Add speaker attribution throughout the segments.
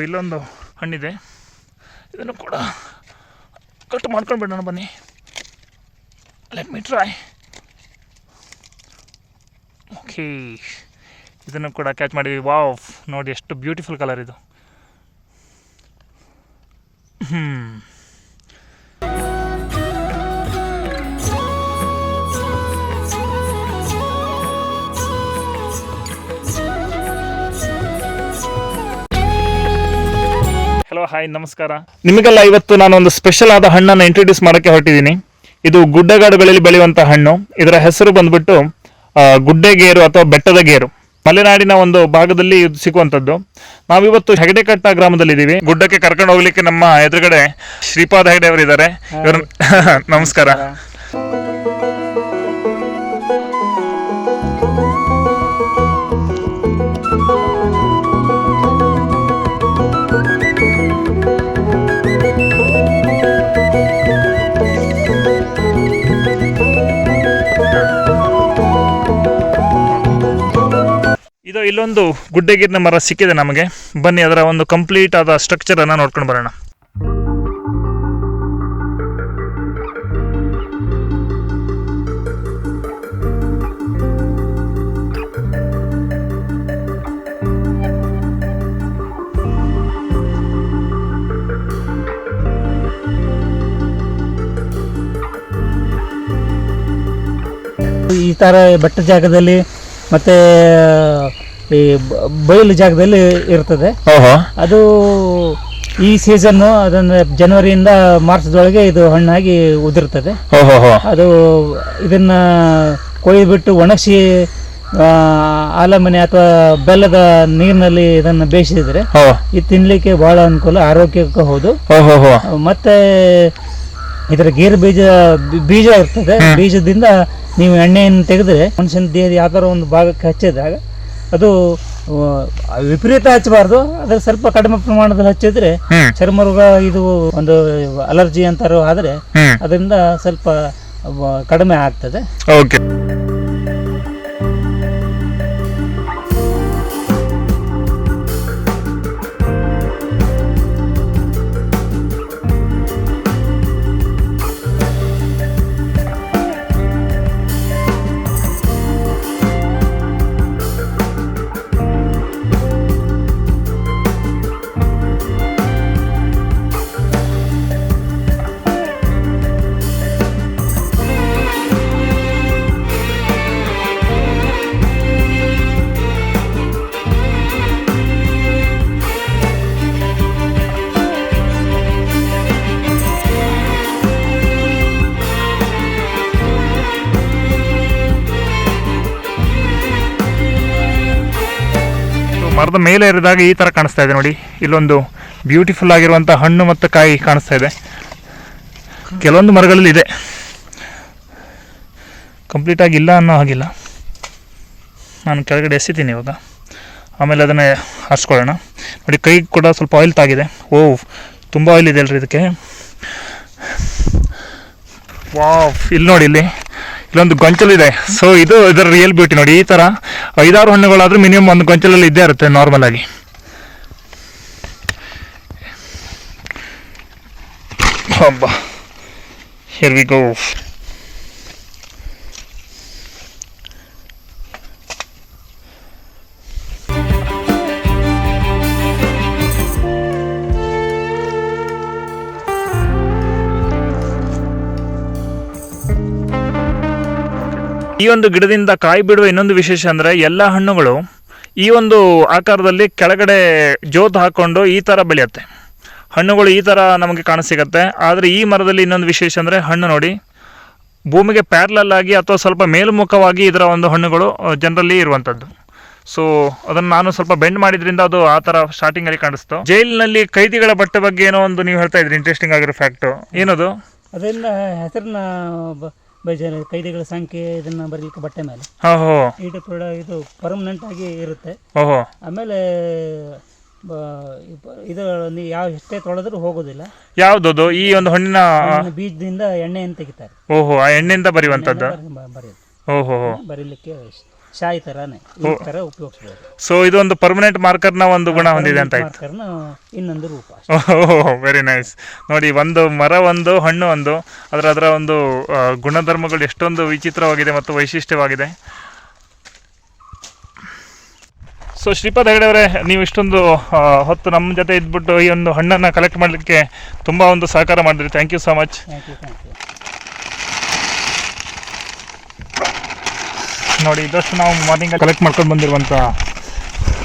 Speaker 1: ಇಲ್ಲೊಂದು ಹಣ್ಣಿದೆ. ಇದನ್ನು ಕೂಡ ಕಟ್ ಮಾಡ್ಕೊಂಡು ಬಿಡೋಣ ಬನ್ನಿ. ಲೆಟ್ ಮೀ ಟ್ರೈ ಓಕೆ ಇದನ್ನು ಕೂಡ ಕ್ಯಾಚ್ ಮಾಡಿದ್ವಿ. ವಾವ್ ನೋಡಿ ಎಷ್ಟು ಬ್ಯೂಟಿಫುಲ್ ಕಲರ್ ಇದು. ಹ್ಞೂ ಹಲೋ ಹಾಯ್ ನಮಸ್ಕಾರ. ನಿಮಗೆಲ್ಲ ಇವತ್ತು ನಾನು ಒಂದು ಸ್ಪೆಷಲ್ ಆದ ಹಣ್ಣನ್ನು ಇಂಟ್ರೊಡ್ಯೂಸ್ ಮಾಡೋಕ್ಕೆ ಹೊರಟಿದ್ದೀನಿ. ಇದು ಗುಡ್ಡಗಾಡುಗಳಲ್ಲಿ ಬೆಳೆಯುವಂಥ ಹಣ್ಣು. ಇದರ ಹೆಸರು ಬಂದ್ಬಿಟ್ಟು ಗುಡ್ಡೆಗೇರು ಅಥವಾ ಬೆಟ್ಟದ ಗೇರು. ಮಲೆನಾಡಿನ ಒಂದು ಭಾಗದಲ್ಲಿ ಇದು ಸಿಗುವಂಥದ್ದು. ನಾವಿವತ್ತು ಹೆಗಡೆಕಟ್ಟ ಗ್ರಾಮದಲ್ಲಿದ್ದೀವಿ. ಗುಡ್ಡಕ್ಕೆ ಕರ್ಕೊಂಡು ಹೋಗ್ಲಿಕ್ಕೆ ನಮ್ಮ ಎದುರುಗಡೆ ಶ್ರೀಪಾದ ಹೆಗಡೆ ಅವರು ಇದ್ದಾರೆ ಇವರು ನಮಸ್ಕಾರ. ಇಲ್ಲೊಂದು ಗುಡ್ಡೆಗಿರಿನ ಮರ ಸಿಕ್ಕಿದೆ ನಮಗೆ. ಬನ್ನಿ, ಅದರ ಒಂದು ಕಂಪ್ಲೀಟ್ ಆದ ಸ್ಟ್ರಕ್ಚರ್ ಅನ್ನ ನೋಡ್ಕೊಂಡು ಬರೋಣ.
Speaker 2: ಈ ಥರ ಬೆಟ್ಟ ಜಾಗದಲ್ಲಿ ಮತ್ತೆ ಈ ಬಯಲು ಜಾಗದಲ್ಲಿ ಇರ್ತದೆ.
Speaker 1: ಓಹೋ.
Speaker 2: ಅದು ಈ ಸೀಸನ್ನು ಅದನ್ನ ಜನವರಿಯಿಂದ ಮಾರ್ಚ್ದೊಳಗೆ ಇದು ಹಣ್ಣಾಗಿ ಉದುರ್ತದೆ.
Speaker 1: ಓಹೋ
Speaker 2: ಅದು ಇದನ್ನ ಕೊಯ್ದುಬಿಟ್ಟು ಒಣಗಿಸಿ ಆಲಮನೆ ಅಥವಾ ಬೆಲ್ಲದ ನೀರಿನಲ್ಲಿ ಇದನ್ನ ಬೇಯಿಸಿದ್ರೆ ಇದು ತಿನ್ಲಿಕ್ಕೆ ಬಹಳ ಅನುಕೂಲ ಆರೋಗ್ಯಕ್ಕೆ ಹೌದು. ಮತ್ತೆ ಇದರ ಗೇರು ಬೀಜ ಬೀಜ ಇರ್ತದೆ. ಬೀಜದಿಂದ ನೀವು ಎಣ್ಣೆಯನ್ನು ತೆಗೆದ್ರೆ ಮನುಷ್ಯನ ದೇಹದ ಯಾವ್ದಾರ ಒಂದು ಭಾಗಕ್ಕೆ ಹಚ್ಚಿದಾಗ ಅದು ವಿಪರೀತ ಹಚ್ಚಬಾರ್ದು. ಅದ್ರ ಸ್ವಲ್ಪ ಕಡಿಮೆ ಪ್ರಮಾಣದಲ್ಲಿ ಹಚ್ಚಿದ್ರೆ ಚರ್ಮ ರೋಗ ಇದು ಒಂದು ಅಲರ್ಜಿ ಅಂತಾರೋ ಆದ್ರೆ ಅದರಿಂದ ಸ್ವಲ್ಪ ಕಡಿಮೆ ಆಗ್ತದೆ.
Speaker 1: ಓಕೆ ಮರದ ಮೇಲೆ ಇರಿದಾಗ ಈ ತರ ಕಾಣಿಸ್ತಾ ಇದೆ ನೋಡಿ. ಇಲ್ಲೊಂದು ಬ್ಯೂಟಿಫುಲ್ ಆಗಿರುವಂಥ ಹಣ್ಣು ಮತ್ತು ಕಾಯಿ ಕಾಣಿಸ್ತಾ ಇದೆ. ಕೆಲವೊಂದು ಮರಗಳಲ್ಲಿ ಇದೆ. ಕಂಪ್ಲೀಟ್ ಆಗಿ ಇಲ್ಲ ಅನ್ನೋ ಹಾಗಿಲ್ಲ. ನಾನು ಕೆಳಗಡೆ ಎಸಿತೀನಿ ಇವಾಗ. ಆಮೇಲೆ ಅದನ್ನು ಹಾರಿಸ್ಕೊಳ್ಳೋಣ. ನೋಡಿ, ಕೈ ಕೂಡ ಸ್ವಲ್ಪ ಆಯಿಲ್ ತಾಗಿದೆ. ಓ ತುಂಬ ಆಯಿಲ್ ಇದೆ ಅಲ್ರಿ ಇದಕ್ಕೆ. ವಾವ್, ಇಲ್ಲಿ ನೋಡಿ ಇಲ್ಲಿ. ಇಲ್ಲೊಂದು ಗೊಂಚಲಿದೆ. ಸೊ ಇದು ಇದರ ರಿಯಲ್ ಬ್ಯೂಟಿ ನೋಡಿ. ಈ ಥರ ಐದಾರು ಹಣ್ಣುಗಳಾದ್ರೂ ಮಿನಿಮಮ್ ಒಂದು ಗೊಂಚಲಲ್ಲಿ ಇದ್ದೇ ಇರುತ್ತೆ ನಾರ್ಮಲ್ ಆಗಿ. ಹಬ್ಬ ವಿ ಗೋ ಒಂದು ಗಿಡದಿಂದ ಕಾಯಿ ಬಿಡುವ ಇನ್ನೊಂದು ವಿಶೇಷ ಅಂದರೆ ಎಲ್ಲ ಹಣ್ಣುಗಳು ಈ ಒಂದು ಆಕಾರದಲ್ಲಿ ಕೆಳಗಡೆ ಜೋತು ಹಾಕ್ಕೊಂಡು ಈ ಥರ ಬೆಳೆಯುತ್ತೆ. ಹಣ್ಣುಗಳು ಈ ಥರ ನಮಗೆ ಕಾಣಸಿಗತ್ತೆ ಆದರೆ ಈ ಮರದಲ್ಲಿ ಇನ್ನೊಂದು ವಿಶೇಷ ಅಂದರೆ ಹಣ್ಣು ನೋಡಿ. ಭೂಮಿಗೆ ಪ್ಯಾರ್ಲಲ್ ಆಗಿ ಅಥವಾ ಸ್ವಲ್ಪ ಮೇಲ್ಮುಖವಾಗಿ ಇದರ ಒಂದು ಹಣ್ಣುಗಳು ಜನರಲ್ಲಿ ಇರುವಂಥದ್ದು ಸೊ ಅದನ್ನು ನಾನು ಸ್ವಲ್ಪ ಬೆಂಡ್ ಮಾಡಿದ್ರಿಂದ ಅದು ಆ ಥರ ಸ್ಟಾರ್ಟಿಂಗಲ್ಲಿ ಕಾಣಿಸ್ತು. ಜೈಲಿನಲ್ಲಿ ಕೈದಿಗಳ ಬಟ್ಟೆ ಬಗ್ಗೆ ಏನೋ ಒಂದು ನೀವು ಹೇಳ್ತಾ ಇದ್ರಿ ಇಂಟ್ರೆಸ್ಟಿಂಗ್ ಆಗಿರೋ ಫ್ಯಾಕ್ಟು ಏನದು?
Speaker 2: ಅದರಿಂದ ಹೆಸರನ್ನ ಬಜಾರ್ ಕೈದಿಗಳ ಸಂಖ್ಯೆ ಇದನ್ನ ಬರೀಲಿಕ್ಕೆ ಬಟ್ಟೆ ಮೇಲೆ.
Speaker 1: ಓಹೋ.
Speaker 2: ಇದು ಕೂಡ ಇದು ಪರ್ಮನೆಂಟ್ ಆಗಿ ಇರುತ್ತೆ.
Speaker 1: ಓಹೋ.
Speaker 2: ಆಮೇಲೆ ಬ- ಇಪ- ಇದು ನೀವು ಯಾವ ಎಷ್ಟೇ ತೊಳೆದ್ರೂ ಹೋಗೋದಿಲ್ಲ.
Speaker 1: ಯಾವ್ದದು? ಈ ಒಂದು ಹಣ್ಣಿನ
Speaker 2: ಬೀಜದಿಂದ ಎಣ್ಣೆಯನ್ನು ತೆಗಿತಾರೆ.
Speaker 1: ಓಹೋ ಆ ಎಣ್ಣೆಯಿಂದ ಬರೆಯುವಂಥದ್ದು?
Speaker 2: ಬರೆಯೋದು
Speaker 1: ಓಹೋ. ಬರೀಲಿಕ್ಕೆ
Speaker 2: ಬರೀಲಿಕ್ಕೆ ಶಾಯಿ ತರಾನೇ ಈ ತರ ಉಪಯೋಗಿಸ್ಬೋದು.
Speaker 1: ಸೊ ಇದೊಂದು ಪರ್ಮನೆಂಟ್ ಪರ್ಮನೆಂಟ್ ಮಾರ್ಕರ್ನ ಒಂದು ಗುಣ ಹೊಂದಿದೆ ಅಂತ ಆಯ್ತು.
Speaker 2: ಮಾರ್ಕರ್ನ ಇನ್ನೊಂದು ರೂಪ ಅಷ್ಟೇ.
Speaker 1: ಓಹ್ ವೆರಿ ನೈಸ್ ನೋಡಿ ಒಂದು ಮರ ಒಂದು ಹಣ್ಣು ಒಂದು ಅದರ ಅದರ ಒಂದು ಆ, ಗುಣಧರ್ಮಗಳು ಎಷ್ಟೊಂದು ವಿಚಿತ್ರವಾಗಿದೆ ಮತ್ತು ವೈಶಿಷ್ಟ್ಯವಾಗಿದೆ. ಸೊ ಶ್ರೀಪಾದ್ ಹೆಗಡೆ ಅವರೇ ನೀವು ಇಷ್ಟೊಂದು ಆ, ಹೊತ್ತು ನಮ್ಮ ಜೊತೆ ಇದ್ಬಿಟ್ಟು ಈ ಒಂದು ಹಣ್ಣನ್ನು ಕಲೆಕ್ಟ್ ಮಾಡಲಿಕ್ಕೆ ತುಂಬ ಒಂದು ಸಹಕಾರ ಮಾಡಿದ್ರಿ. Thank you so much
Speaker 2: thank you thank you
Speaker 1: ನೋಡಿ, ಇದಷ್ಟು ನಾವು ಮಾರ್ನಿಂಗ್ ಕಲೆಕ್ಟ್ ಮಾಡ್ಕೊಂಡು ಬಂದಿರುವಂಥ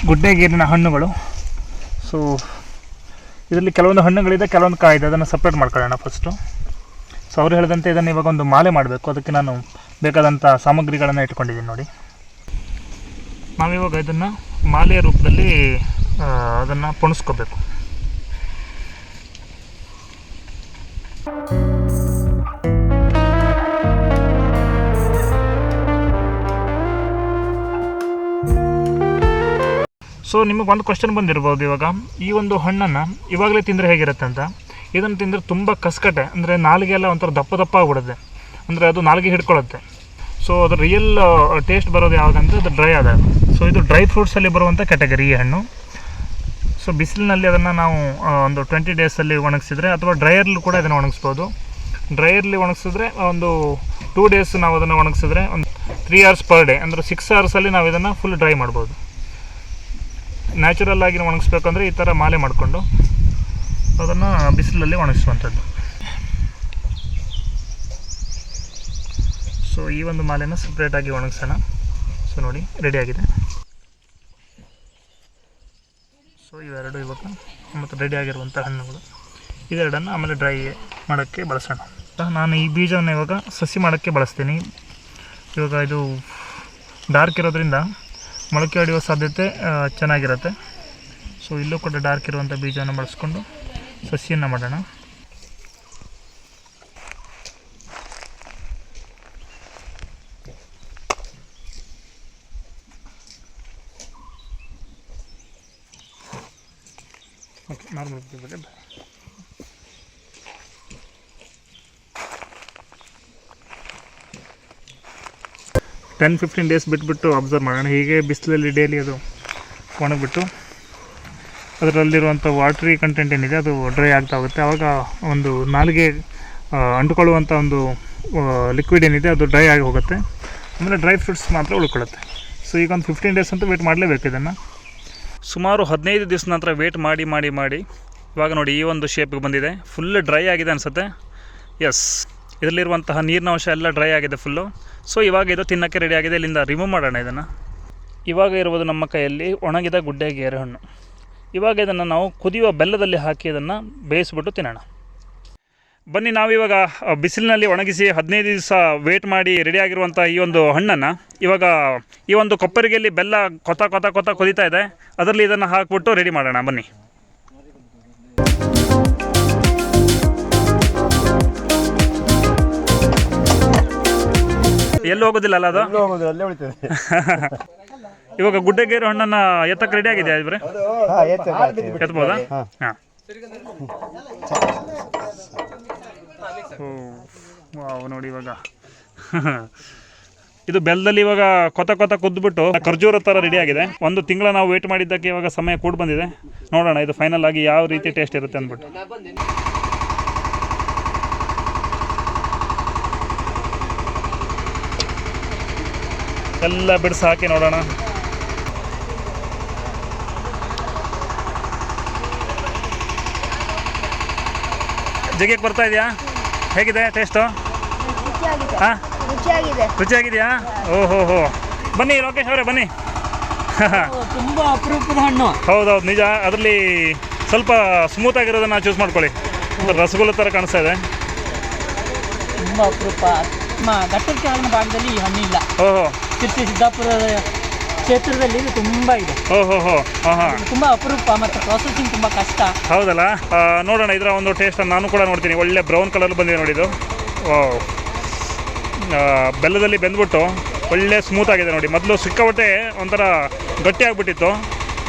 Speaker 1: ಗುಡ್ಡೆಗೀರಿನ ಹಣ್ಣುಗಳು. ಸೊ ಇದರಲ್ಲಿ ಕೆಲವೊಂದು ಹಣ್ಣುಗಳಿದೆ, ಕೆಲವೊಂದು ಕಾಯಿದೆ. ಅದನ್ನು ಸಪ್ರೇಟ್ ಮಾಡ್ಕೊಳ್ಳೋಣ ಫಸ್ಟು ಸೊ ಅವ್ರು ಹೇಳಿದಂತೆ ಇದನ್ನು ಇವಾಗ ಒಂದು ಮಾಲೆ ಮಾಡಬೇಕು. ಅದಕ್ಕೆ ನಾನು ಬೇಕಾದಂಥ ಸಾಮಗ್ರಿಗಳನ್ನು ಇಟ್ಕೊಂಡಿದ್ದೀನಿ ನೋಡಿ. ನಾವಿವಾಗ ಇದನ್ನು ಮಾಲೆಯ ರೂಪದಲ್ಲಿ ಅದನ್ನು ಪೊಣಿಸ್ಕೋಬೇಕು. ಸೊ ನಿಮಗೆ ಒಂದು ಕ್ವಶನ್ ಬಂದಿರ್ಬೋದು ಇವಾಗ. ಈ ಒಂದು ಹಣ್ಣನ್ನು ಇವಾಗಲೇ ತಿಂದರೆ ಹೇಗಿರುತ್ತೆ ಅಂತ. ಇದನ್ನು ತಿಂದರೆ ತುಂಬ ಕಸ್ಕಟೆ ಅಂದರೆ ನಾಲಿಗೆ ಎಲ್ಲ ಒಂಥರ ದಪ್ಪ ದಪ್ಪ ಆಗ್ಬಿಡುತ್ತೆ. ಅಂದರೆ ಅದು ನಾಲಿಗೆ ಹಿಡ್ಕೊಳ್ಳುತ್ತೆ ಸೊ ಅದು ರಿಯಲ್ ಟೇಸ್ಟ್ ಬರೋದು ಯಾವುದಂದ್ರೆ ಅದು ಡ್ರೈ ಆದಾಗ. ಸೊ ಇದು ಡ್ರೈ ಫ್ರೂಟ್ಸಲ್ಲಿ ಬರುವಂಥ ಕ್ಯಾಟಗರಿ ಈ ಹಣ್ಣು. ಸೊ ಬಿಸಿಲಿನಲ್ಲಿ ಅದನ್ನು ನಾವು ಒಂದು ಟ್ವೆಂಟಿ ಡೇಸಲ್ಲಿ ಒಣಗಿಸಿದ್ರೆ ಅಥವಾ ಡ್ರೈಯರ್ಲಿ ಕೂಡ ಇದನ್ನು ಒಣಗಿಸ್ಬೋದು. ಡ್ರೈಯರ್ಲಿ ಒಣಗಿಸಿದ್ರೆ ಒಂದು ಟೂ ಡೇಸ್ ನಾವು ಅದನ್ನು ಒಣಗಿಸಿದ್ರೆ ಒಂದು ತ್ರೀ ಅವರ್ಸ್ ಪರ್ ಡೇ ಅಂದರೆ ಸಿಕ್ಸ್ ಅವರ್ಸಲ್ಲಿ ನಾವು ಇದನ್ನು ಫುಲ್ ಡ್ರೈ ಮಾಡ್ಬೋದು. ನ್ಯಾಚುರಲ್ ಆಗಿ ಒಣಗಿಸ್ಬೇಕಂದ್ರೆ ಈ ಥರ ಮಾಲೆ ಮಾಡಿಕೊಂಡು ಅದನ್ನು ಬಿಸಿಲಲ್ಲಿ ಒಣಗಿಸುವಂಥದ್ದು. ಸೊ ಈ ಒಂದು ಮಾಲೆನ ಸಪ್ರೇಟಾಗಿ ಒಣಗಿಸೋಣ. ಸೊ ನೋಡಿ ರೆಡಿಯಾಗಿದೆ ಸೊ ಇವೆರಡು ಇವಾಗ ಮತ್ತು ರೆಡಿ ಆಗಿರುವಂಥ ಹಣ್ಣುಗಳು. ಇದೆರಡನ್ನು ಆಮೇಲೆ ಡ್ರೈ ಮಾಡೋಕ್ಕೆ ಬಳಸೋಣ. ನಾನು ಈ ಬೀಜವನ್ನು ಇವಾಗ ಸಸಿ ಮಾಡೋಕ್ಕೆ ಬಳಸ್ತೀನಿ. ಇವಾಗ ಇದು ಡಾರ್ಕ್ ಇರೋದ್ರಿಂದ ಮೊಳಕೆ ಹೊಡೆಯುವ ಸಾಧ್ಯತೆ ಚೆನ್ನಾಗಿರುತ್ತೆ. ಸೊ ಇಲ್ಲೂ ಕೂಡ ಡಾರ್ಕ್ ಇರುವಂಥ ಬೀಜವನ್ನು ಬಳಸ್ಕೊಂಡು ಸಸಿಯನ್ನು ಮಾಡೋಣ. Okay normal ten fifteen days ಬಿಟ್ಬಿಟ್ಟು ಅಬ್ಸರ್ವ್ ಮಾಡೋಣ. ಹೀಗೆ ಬಿಸಿಲಲ್ಲಿ ಡೈಲಿ ಅದು ಒಣಗಿಬಿಟ್ಟು ಅದರಲ್ಲಿರುವಂಥ ವಾಟ್ರಿ ಕಂಟೆಂಟ್ ಏನಿದೆ ಅದು ಡ್ರೈ ಆಗ್ತಾ ಹೋಗುತ್ತೆ. ಆವಾಗ ಒಂದು ನಾಲಿಗೆ ಅಂಟ್ಕೊಳ್ಳುವಂಥ ಒಂದು ಲಿಕ್ವಿಡ್ ಏನಿದೆ ಅದು ಡ್ರೈ ಆಗಿ ಹೋಗುತ್ತೆ. ಆಮೇಲೆ ಡ್ರೈ ಫ್ರೂಟ್ಸ್ ಮಾತ್ರ ಉಳ್ಕೊಳ್ಳುತ್ತೆ. ಸೊ ಈಗ ಒಂದು ಫಿಫ್ಟೀನ್ ಡೇಸ್ ಅಂತೂ ವೇಟ್ ಮಾಡಲೇಬೇಕು ಇದನ್ನು. ಸುಮಾರು ಹದಿನೈದು ದಿವಸ ನಂತರ ವೇಟ್ ಮಾಡಿ ಮಾಡಿ ಮಾಡಿ. ಇವಾಗ ನೋಡಿ ಈ ಒಂದು ಶೇಪಿಗೆ ಬಂದಿದೆ. ಫುಲ್ ಡ್ರೈ ಆಗಿದೆ ಅನಿಸುತ್ತೆ. ಎಸ್ ಇದರಲ್ಲಿರುವಂತಹ ನೀರಿನ ಅಂಶ ಎಲ್ಲ ಡ್ರೈ ಆಗಿದೆ ಫುಲ್ಲು ಸೊ ಇವಾಗ ಇದು ತಿನ್ನೋಕ್ಕೆ ರೆಡಿ ಆಗಿದೆ. ಇಲ್ಲಿಂದ ರಿಮೂವ್ ಮಾಡೋಣ ಇದನ್ನು. ಇವಾಗ ಇರುವುದು ನಮ್ಮ ಕೈಯಲ್ಲಿ ಒಣಗಿದ ಗುಡ್ಡೆ ಗೇರೆ ಹಣ್ಣು ಇವಾಗ ಇದನ್ನು ನಾವು ಕುದಿಯುವ ಬೆಲ್ಲದಲ್ಲಿ ಹಾಕಿ ಇದನ್ನು ಬೇಯಿಸ್ಬಿಟ್ಟು ತಿನ್ನೋಣ. ಬನ್ನಿ ನಾವಿವಾಗ ಬಿಸಿಲಿನಲ್ಲಿ ಒಣಗಿಸಿ ಹದಿನೈದು ದಿವಸ ವೇಟ್ ಮಾಡಿ ರೆಡಿ ಆಗಿರುವಂಥ ಈ ಒಂದು ಹಣ್ಣನ್ನು, ಇವಾಗ ಈ ಒಂದು ಕೊಪ್ಪರಿಗೆಯಲ್ಲಿ ಬೆಲ್ಲ ಕೊತ ಕೊತ ಕೊತ ಕುದೀತಾ ಇದೆ. ಅದರಲ್ಲಿ ಇದನ್ನು ಹಾಕ್ಬಿಟ್ಟು ರೆಡಿ ಮಾಡೋಣ. ಬನ್ನಿ. ಎಲ್ಲೂ ಹೋಗೋದಿಲ್ಲ ಅಲ್ಲ ಅದು?
Speaker 3: ಹೋಗೋದು ಅಲ್ಲೇ ಉಳಿತದೆ.
Speaker 1: ಇವಾಗ ಗುಡ್ಡಗೇರು ಹಣ್ಣನ್ನ ಎತ್ತಕ್ಕೆ ರೆಡಿ ಆಗಿದೆ ಇವ್ರೆ
Speaker 3: ಹಾ ಎತ್ತ
Speaker 1: ಎತ್ಬೋದಾ?
Speaker 3: ಹಾ.
Speaker 1: ಹಾಂ. ವಾವ್ ನೋಡಿ ಇವಾಗ. ಇದು ಬೆಲ್ಲದಲ್ಲಿ ಇವಾಗ ಕೊತ ಕೊತ ಕುದ್ಬಿಟ್ಟು ಖರ್ಜೂರ ಥರ ರೆಡಿ ಆಗಿದೆ. ಒಂದು ತಿಂಗಳ ನಾವು ವೇಟ್ ಮಾಡಿದ್ದಕ್ಕೆ ಇವಾಗ ಸಮಯ ಕೂಡ ಬಂದಿದೆ. ನೋಡೋಣ ಇದು ಫೈನಲ್ ಆಗಿ ಯಾವ ರೀತಿ ಟೇಸ್ಟ್ ಇರುತ್ತೆ ಅಂದ್ಬಿಟ್ಟು. ಎಲ್ಲ ಬಿಡಿಸಿ ಹಾಕಿ ನೋಡೋಣ. ಜಗಿಯಕ್ಕೆ ಬರ್ತಾ ಇದೆಯಾ? ಹೇಗಿದೆ ಟೇಸ್ಟು
Speaker 4: ರುಚಿಯಾಗಿದೆ.
Speaker 1: ಹಾಂ?
Speaker 4: ರುಚಿಯಾಗಿದೆ.
Speaker 1: ರುಚಿಯಾಗಿದೆಯಾ? ಓಹೋ ಹೋ ಬನ್ನಿ ಲೋಕೇಶ್ ಅವರೇ ಬನ್ನಿ.
Speaker 2: ತುಂಬ ಅಪರೂಪದ ಹಣ್ಣು.
Speaker 1: ಹೌದೌದು ನಿಜ. ಅದರಲ್ಲಿ ಸ್ವಲ್ಪ ಸ್ಮೂತ್ ಆಗಿರೋದನ್ನ ಚೂಸ್ ಮಾಡ್ಕೊಳ್ಳಿ. ರಸಗುಲ್ಲ ಥರ ಕಾಣಿಸ್ತಾ ಇದೆ.
Speaker 2: ತುಂಬ ಅಪರೂಪ. ಭಾಗದಲ್ಲಿ ಈ ಹಣ್ಣು ಇಲ್ಲ
Speaker 1: ಓಹೋ.
Speaker 2: ಶಿರ್ಸಿ ಸಿದ್ದಾಪುರ ಕ್ಷೇತ್ರದಲ್ಲಿ ಇದು ತುಂಬಾ ಇದೆ.
Speaker 1: ಓಹೋ ಹೋ ಹಾಂ. ಹಾಂ
Speaker 2: ಇದು ತುಂಬ ಅಪರೂಪ ಮತ್ತೆ ಪ್ರೊಸೆಸಿಂಗ್ ತುಂಬಾ ಕಷ್ಟ.
Speaker 1: ಹೌದಲ್ಲ? ಆ, ನೋಡೋಣ ಇದರ ಒಂದು ಟೇಸ್ಟ್ ನಾನು ಕೂಡ ನೋಡ್ತೀನಿ. ಒಳ್ಳೆ ಬ್ರೌನ್ ಕಲರ್ ಬಂದಿದೆ ನೋಡಿ ಇದು ಆ, ಬೆಲ್ಲದಲ್ಲಿ ಬೆಂದ್ಬಿಟ್ಟು ಒಳ್ಳೆ ಸ್ಮೂತ್ ಆಗಿದೆ ನೋಡಿ. ಮೊದಲು ಸಿಕ್ಕಾಪಟ್ಟೆ ಒಂಥರ ಗಟ್ಟಿ ಆಗಿಬಿಟ್ಟಿತ್ತು.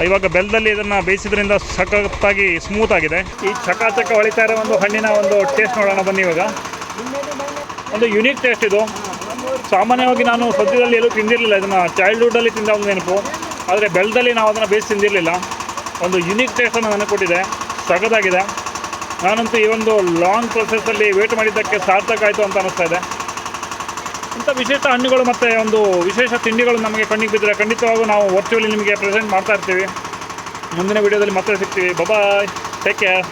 Speaker 1: ಇವಾಗ ಬೆಲ್ಲದಲ್ಲಿ ಇದನ್ನು ಬೇಯಿಸಿದ್ರಿಂದ ಸಖತ್ತಾಗಿ ಸ್ಮೂತ್ ಆಗಿದೆ. ಈ ಚಕಾಚಕ ಹೊಳಿತಾ ಇರೋ ಒಂದು ಹಣ್ಣಿನ ಒಂದು ಟೇಸ್ಟ್ ನೋಡೋಣ ಬನ್ನಿ ಇವಾಗ. ಒಂದು ಯುನೀಕ್ ಟೇಸ್ಟ್ ಇದು. ಸಾಮಾನ್ಯವಾಗಿ ನಾನು ಸದ್ಯದಲ್ಲಿ ಎಲ್ಲೂ ತಿಂದಿರಲಿಲ್ಲ. ಇದನ್ನು ಚೈಲ್ಡ್ಹುಡ್ಡಲ್ಲಿ ತಿಂದ ಒಂದು ನೆನಪು. ಆದರೆ ಬೆಳೆದಲ್ಲಿ ನಾವು ಅದನ್ನು ಬೇಯಿಸಿ ತಿಂದಿರಲಿಲ್ಲ. ಒಂದು ಯುನೀಕ್ ಟೇಸ್ಟನ್ನು ನನಗೆ ಕೊಟ್ಟಿದೆ. ಸಗದಾಗಿದೆ ನಾನಂತೂ ಈ ಒಂದು ಲಾಂಗ್ ಪ್ರೊಸೆಸ್ಸಲ್ಲಿ ವೇಟ್ ಮಾಡಿದ್ದಕ್ಕೆ ಸಾರ್ಥಕ ಆಯಿತು ಅಂತ ಅನ್ನಿಸ್ತಾ ಇದೆ. ಇಂಥ ವಿಶೇಷ ಹಣ್ಣುಗಳು ಮತ್ತು ಒಂದು ವಿಶೇಷ ತಿಂಡಿಗಳು ನಮಗೆ ಕಣ್ಣಿಗೆ ಬಿದ್ದರೆ ಖಂಡಿತವಾಗೂ ನಾವು ವರ್ಚುವಲಿ ನಿಮಗೆ ಪ್ರೆಸೆಂಟ್ ಮಾಡ್ತಾ ಇರ್ತೀವಿ. ಮುಂದಿನ ವಿಡಿಯೋದಲ್ಲಿ ಮತ್ತೆ ಸಿಗ್ತೀವಿ. Bye-bye take care